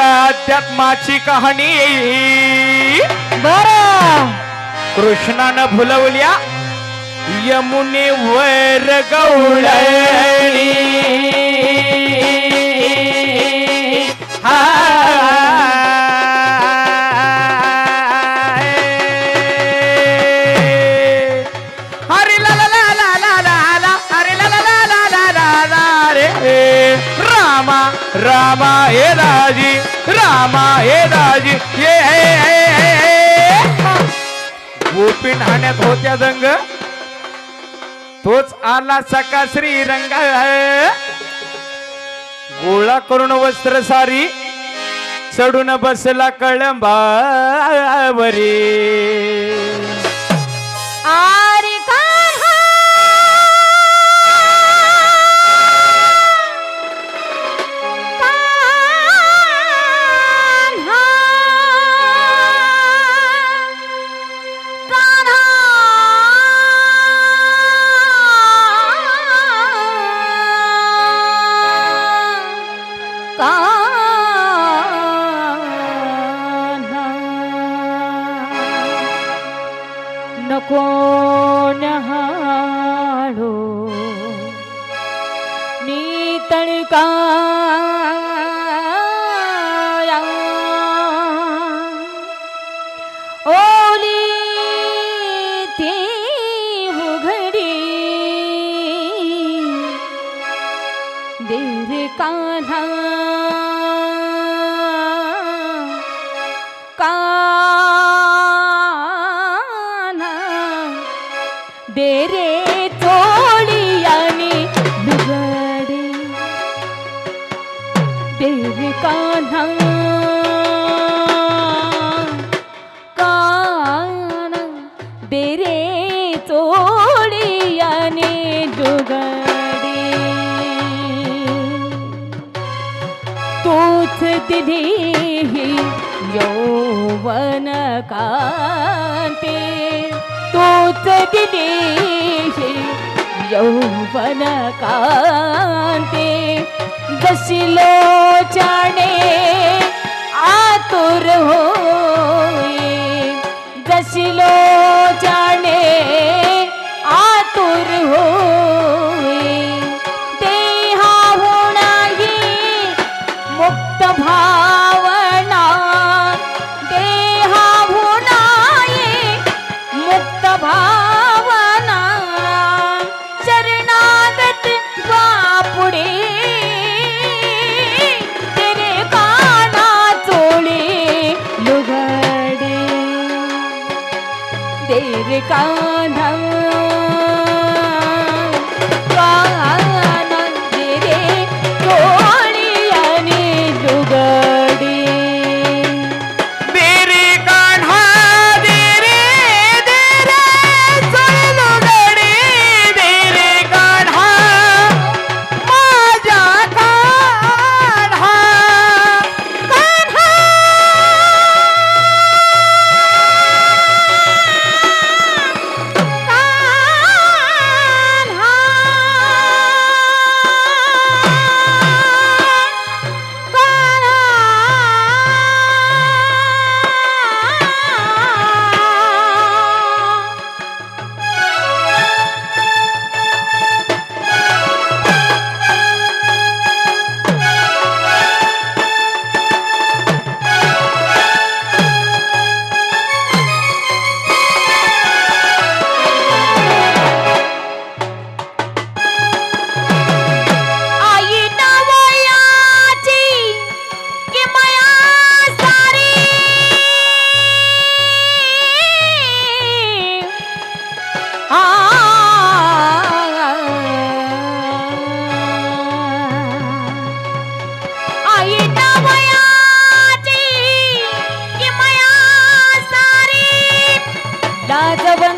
अध्यात्माची कहाणी बर कृष्णानं फुलवल्या यमुनेवर गवळणी अरे ला ला ला ला ला ला ला अरे ला ला ला ला ला ला ला रे रामा रामा हे दाजी रामा हे दाजी ये हे, हे, हे, गोपी ठाण्यात होत्या दंग तोच आला सका श्रीरंग गोळा करून वस्त्र सारी चढून बसला कळंबावरी. કોણ હાડો નીતળ કા ઓલી તે ઉઘડી દેર કાઢા ಬೇರೆ ತೋಳಿಯಾನಿ ಬಿಗಡೆ ಬೇರೆ ಕಾನ ಕಾನ ಬೇರೆ ತೋಳಿಯಾನಿ ಡುಗಡೆ ತೋಚ ತಿಳಿ ಯೌವನ ಕಾ तूच दिली यौवन कांते तूच दिली चाणे आतुर होई जशिलो चाणे। Tự राजव